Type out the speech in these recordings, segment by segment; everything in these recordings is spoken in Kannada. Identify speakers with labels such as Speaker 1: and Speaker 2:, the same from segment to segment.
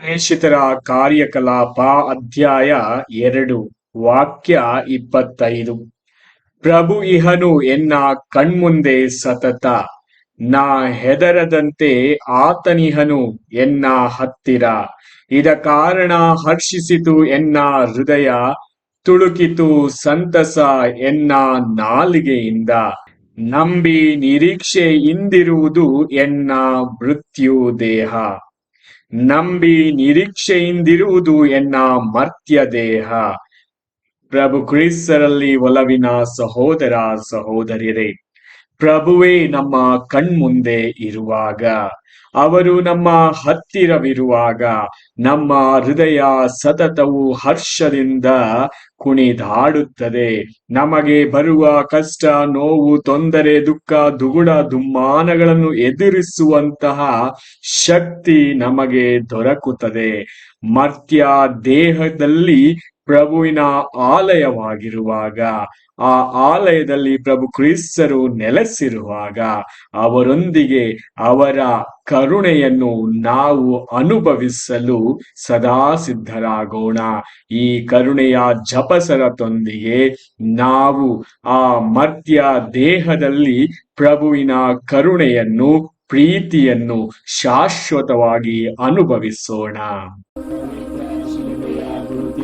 Speaker 1: ಪ್ರೇಷಿತರ ಕಾರ್ಯಕಲಾಪ ಅಧ್ಯಾಯ ಎರಡು, ವಾಕ್ಯ ಇಪ್ಪತ್ತೈದು. ಪ್ರಭು ಇಹನು ಎನ್ನ ಕಣ್ಮುಂದೆ ಸತತ, ನಾ ಹೆದರದಂತೆ ಆತನಿಹನು ಎನ್ನ ಹತ್ತಿರ. ಇದ ಕಾರಣ ಹರ್ಷಿಸಿತು ಎನ್ನ ಹೃದಯ, ತುಳುಕಿತು ಸಂತಸ ಎನ್ನ ನಾಲಿಗೆಯಿಂದ. ನಂಬಿ ನಿರೀಕ್ಷೆ ಇಂದಿರುವುದು ಎನ್ನ ಮೃತ್ಯು ದೇಹ ನಂಬಿ ನಿರೀಕ್ಷೆಯಿಂದಿರುವುದು ಎನ್ನ ಮರ್ತ್ಯ ದೇಹ. ಪ್ರಭು ಕ್ರಿಸ್ತರಲ್ಲಿ ಒಲವಿನ ಸಹೋದರ ಸಹೋದರಿಯರೇ ಪ್ರಭುವೇ ನಮ್ಮ ಕಣ್ಮುಂದೆ ಇರುವಾಗ. ಅವರು ನಮ್ಮ ಹತ್ತಿರವಿರುವಾಗ ನಮ್ಮ ಹೃದಯ ಸತತವು ಹರ್ಷದಿಂದ ಕುಣಿದಾಡುತ್ತದೆ. ನಮಗೆ ಬರುವ ಕಷ್ಟ, ನೋವು, ತೊಂದರೆ, ದುಃಖ, ದುಗುಡ, ದುಮ್ಮಾನಗಳನ್ನು ಎದುರಿಸುವಂತಹ ಶಕ್ತಿ ನಮಗೆ ದೊರಕುತ್ತದೆ. ಮರ್ತ್ಯ ದೇಹದಲ್ಲಿ ಪ್ರಭುವಿನ ಆಲಯವಾಗಿರುವಾಗ, ಆ ಆಲಯದಲ್ಲಿ ಪ್ರಭು ಕ್ರಿಸ್ತರು ನೆಲೆಸಿರುವಾಗ ಅವರೊಂದಿಗೆ ಅವರ ಕರುಣೆಯನ್ನು ನಾವು ಅನುಭವಿಸಲು ಸದಾ ಸಿದ್ಧರಾಗೋಣ. ಈ ಕರುಣೆಯ ಜಪಸರತೊಂದಿಗೆ ನಾವು ಆ ಮಧ್ಯ ದೇಹದಲ್ಲಿ ಪ್ರಭುವಿನ ಕರುಣೆಯನ್ನು, ಪ್ರೀತಿಯನ್ನು ಶಾಶ್ವತವಾಗಿ ಅನುಭವಿಸೋಣ.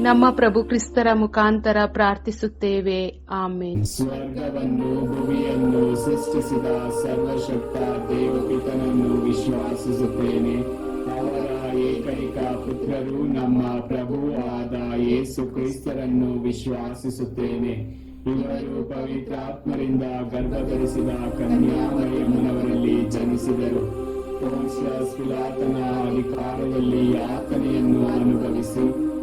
Speaker 2: ನಮ್ಮ ಪ್ರಭು ಕ್ರಿಸ್ತರ ಮುಖಾಂತರ ಪ್ರಾರ್ಥಿಸುತ್ತೇವೆ. ಆಮೇಲೆ
Speaker 3: ಸ್ವರ್ಗವನ್ನು, ಭೂಮಿಯನ್ನು ಸೃಷ್ಟಿಸಿದ ಸರ್ವಶಕ್ತ ದೇವಪಿತನನ್ನು ವಿಶ್ವಾಸಿಸುತ್ತೇನೆ. ಅವರ ಏಕೈಕ ಪುತ್ರರು ನಮ್ಮ ಪ್ರಭು ಆದ ಯೇಸು ಕ್ರಿಸ್ತರನ್ನು ವಿಶ್ವಾಸಿಸುತ್ತೇನೆ. ಇವರು ಪವಿತ್ರಾತ್ಮರಿಂದ ಗರ್ಭಧರಿಸಿದ ಕನ್ಯಾಮರಿಯಮ್ಮನವರಲ್ಲಿ ಜನಿಸಿದರು. ಪಿಲಾತನ ಅಧಿಕಾರದಲ್ಲಿ ಯಾತನೆಯನ್ನು ಅನುಭವಿಸಿ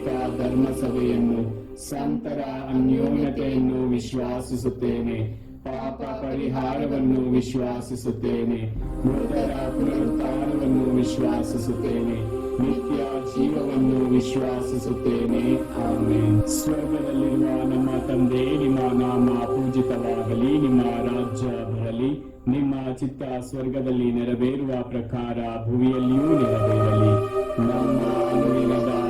Speaker 3: ಕಥೋಲಿಕ ಧರ್ಮಸಭೆಯನ್ನು, ಸಂತರ ಅನ್ಯೋನ್ಯತೆಯನ್ನು ವಿಶ್ವಾಸಿಸುತ್ತೇನೆ, ಪಾಪ ಪರಿಹಾರವನ್ನು ವಿಶ್ವಾಸಿಸುತ್ತೇನೆ, ಮೃತರ ಪುನರುತ್ಥಾನವನ್ನು ವಿಶ್ವಾಸಿಸುತ್ತೇನೆ, ನಿತ್ಯ ಜೀವವನ್ನು ವಿಶ್ವಾಸಿಸುತ್ತೇನೆ. ಆಮೇಲೆ ಸ್ವರ್ಗದಲ್ಲಿರುವ ನಮ್ಮ ತಂದೆ, ನಿಮ್ಮ ನಾಮ ಪೂಜಿತವಾಗಲಿ, ನಿಮ್ಮ ರಾಜ್ಯ ಬರಲಿ, ನಿಮ್ಮ ಚಿತ್ತ ಸ್ವರ್ಗದಲ್ಲಿ ನೆರವೇರುವ ಪ್ರಕಾರ ಭುವಿಯಲ್ಲಿಯೂ ನೆರವೇರಲಿ. ನಮ್ಮ ಅನುದಿನದ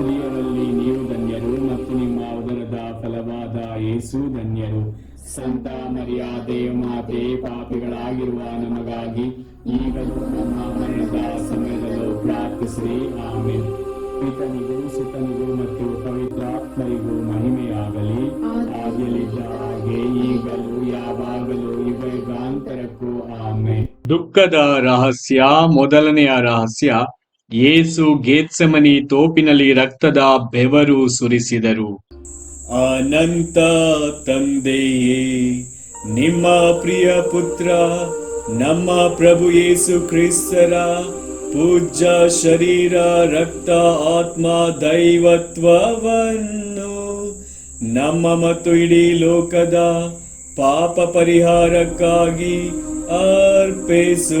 Speaker 4: ಸ್ತ್ರೀಯರಲ್ಲಿ ನೀವು ಧನ್ಯರು ಮತ್ತು ನಿಮ್ಮ ಉದರದ ಫಲವಾದ ಯೇಸು ಧನ್ಯರು. ಸಂತ ಮರ್ಯಾದೆ ಮಾತೆ ಪಾಪಿಗಳಾಗಿರುವ ನಮಗಾಗಿ ಈಗಲೂ ನಮ್ಮ ಮರಣದ ಸಮಯದಲ್ಲೂ ಪ್ರಾರ್ಥಿಸಿರಿ. ಆಮೇಲೆ ಪಿತನಿಗೂ ಸುತನಿಗೂ ಮತ್ತು ಪವಿತ್ರಾತ್ಮರಿಗೂ ಮಹಿಮೆಯಾಗಲಿ. ಆಗಲಿದ್ದ ಹಾಗೆ ಈಗಲೂ ಯಾವಾಗಲೂ ಯುಗಾಂತರಕ್ಕೂ ಆಮೆ
Speaker 1: ದುಃಖದ ರಹಸ್ಯ ಮೊದಲನೆಯ ರಹಸ್ಯ ಯೇಸು ಗೇತ್ಸಮನಿ ತೋಪಿನಲ್ಲಿ ರಕ್ತದ ಬೆವರು ಸುರಿಸಿದರು.
Speaker 4: ಅನಂತ ತಂದೆಯೇ, ನಿಮ್ಮ ಪ್ರಿಯ ಪುತ್ರ, ನಮ್ಮ ಪ್ರಭು ಯೇಸು ಕ್ರಿಸ್ತರ ಪೂಜ್ಯ ಶರೀರ, ರಕ್ತ, ಆತ್ಮ, ದೈವತ್ವವನ್ನು ನಮ್ಮ ಮತ್ತು ಇಡೀ ಲೋಕದ ಪಾಪ ಪರಿಹಾರಕ್ಕಾಗಿ ಅರ್ಪಿಸುತ್ತೇವೆ.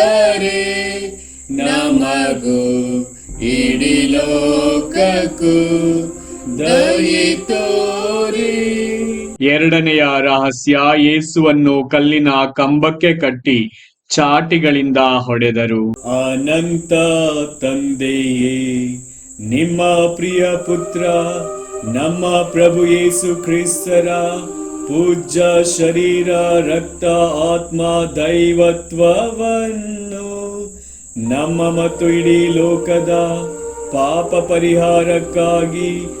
Speaker 1: ಎರಡನೆಯ ರಹಸ್ಯ ಯೇಸುವನ್ನು ಕಲ್ಲಿನ ಕಂಬಕ್ಕೆ ಕಟ್ಟಿ ಚಾಟಿಗಳಿಂದ ಹೊಡೆದರು.
Speaker 4: ಅನಂತ ತಂದೆಯೇ, ನಿಮ್ಮ ಪ್ರಿಯ ಪುತ್ರ, ನಮ್ಮ ಪ್ರಭು ಯೇಸು ಕ್ರಿಸ್ತರ ಪೂಜ್ಯ ಶರೀರ, ರಕ್ತ, ಆತ್ಮ, ದೈವತ್ವವನ್ನು ನಮ್ಮ ಮತ್ತು ಇಡೀ ಲೋಕದ ಪಾಪ ಪರಿಹಾರಕ್ಕಾಗಿ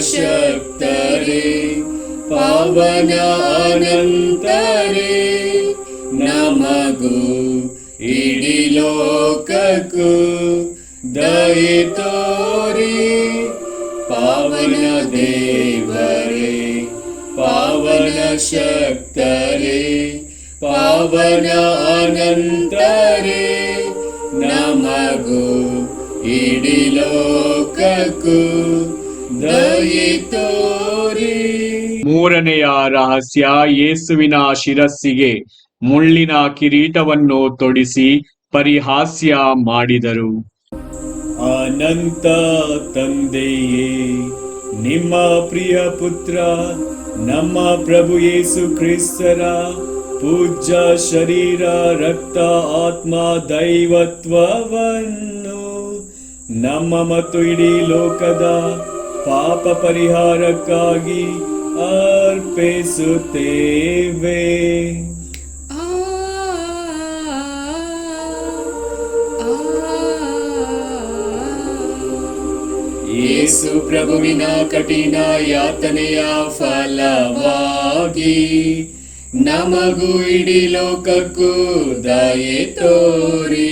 Speaker 4: शक्ता रे पावना अनन्तरे नमगो मगो इडी लोककु दोरि पावन देवरे पावन शक्तरे पावन अनन्तरे नमगो मगो लोककु
Speaker 1: ಮೂರನೆಯ ರಹಸ್ಯ ಯೇಸುವಿನ ಶಿರಸ್ಸಿಗೆ ಮುಳ್ಳಿನ ಕಿರೀಟವನ್ನು ತೊಡಿಸಿ ಪರಿಹಾಸ್ಯ ಮಾಡಿದರು.
Speaker 4: ಅನಂತ ತಂದೆಯೇ ನಿಮ್ಮ ಪ್ರಿಯ ಪುತ್ರ ನಮ್ಮ ಪ್ರಭು ಯೇಸು ಕ್ರಿಸ್ತರ ಪೂಜ್ಯ ಶರೀರ ರಕ್ತ ಆತ್ಮ ದೈವತ್ವವನ್ನು ನಮ್ಮ ಮತ್ತು ಇಡೀ ಲೋಕದ ಪಾಪ ಪರಿಹಾರಕ್ಕಾಗಿ ಅರ್ಪಿಸುತ್ತೇವೆ
Speaker 5: ಆ
Speaker 4: ಯೇಸು ಪ್ರಭುವಿನ ಕಠಿಣ ಯಾತನೆಯ ಫಲವಾಗಿ ನಮಗೂ ಇಡೀ ಲೋಕಕ್ಕೂ ದಯೆ ತೋರಿ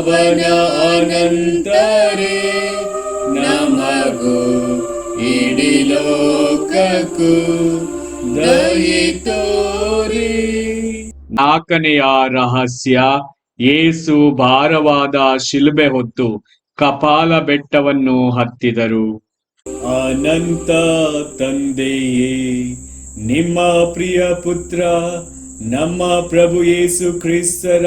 Speaker 4: ಪಾವನ ಅನಂತರೇ ನಮಗೂ ಇಡೀ ಲೋಕಕ್ಕೂ ದಯೆ ತೋರಿ.
Speaker 1: ನಾಲ್ಕನೆಯ ರಹಸ್ಯ ಏಸು ಭಾರವಾದ ಶಿಲುಬೆ ಹೊತ್ತು ಕಪಾಲ ಬೆಟ್ಟವನ್ನು ಹತ್ತಿದರು.
Speaker 4: ಅನಂತ ತಂದೆಯೇ ನಿಮ್ಮ ಪ್ರಿಯ ಪುತ್ರ ನಮ್ಮ ಪ್ರಭು ಯೇಸು ಕ್ರಿಸ್ತರ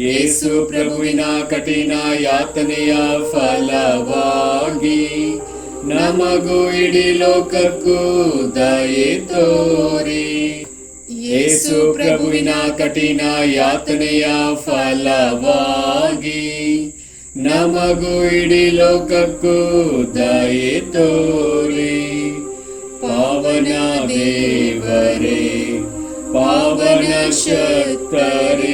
Speaker 4: ಯೇಸು ಪ್ರಭುವಿನ ಕಠಿಣ ಯಾತನೆಯ ಫಲವಾಗಿ ನಮಗೂ ಇಡೀ ಲೋಕಕ್ಕೂ ದಯೆ ತೋರಿ ಯೇಸು ಪ್ರಭುವಿನ ಕಠಿಣ ಯಾತನೆಯ ಫಲವಾಗಿ ನಮಗೂ ಇಡೀ ಲೋಕಕ್ಕೂ ದಯೆ ತೋರಿ ಪಾವನ ದೇವರೇ ಪಾವನ ಶಕ್ತರೇ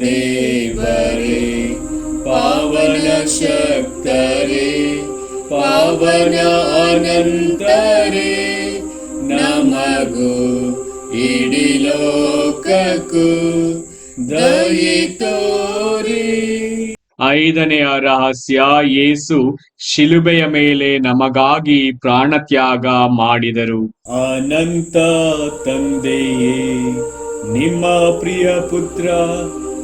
Speaker 4: ದೇವರೇ ಪಾವನ ಶಕ್ತರೆ ಪಾವನ ಅನಂತರೆ ನಮಗೂ ಇಡೀ ಲೋಕಕ್ಕೂ ದಯಿತೋರಿ
Speaker 1: ಐದನೆಯ ರಹಸ್ಯ ಯೇಸು ಶಿಲುಬೆಯ ಮೇಲೆ ನಮಗಾಗಿ ಪ್ರಾಣತ್ಯಾಗ ಮಾಡಿದರು.
Speaker 4: ಅನಂತ ತಂದೆಯೇ ನಿಮ್ಮ ಪ್ರಿಯ ಪುತ್ರ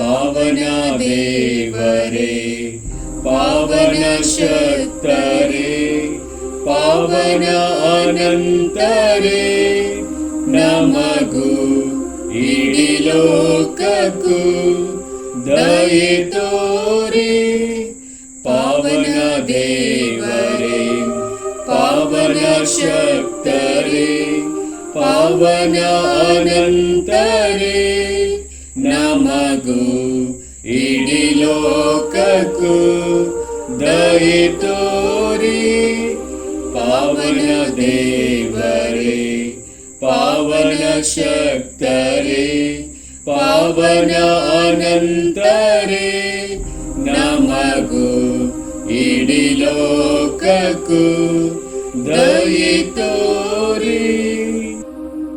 Speaker 4: पावन्या पावनशक्तरे पावन अनन्तरे नमगु इडिलोककु दयितोरे पावनदेवरे पावनशक्तरे पावन अनन्तरे ये तोरी पावन देवरे पावन शक्तरे पावन आनंद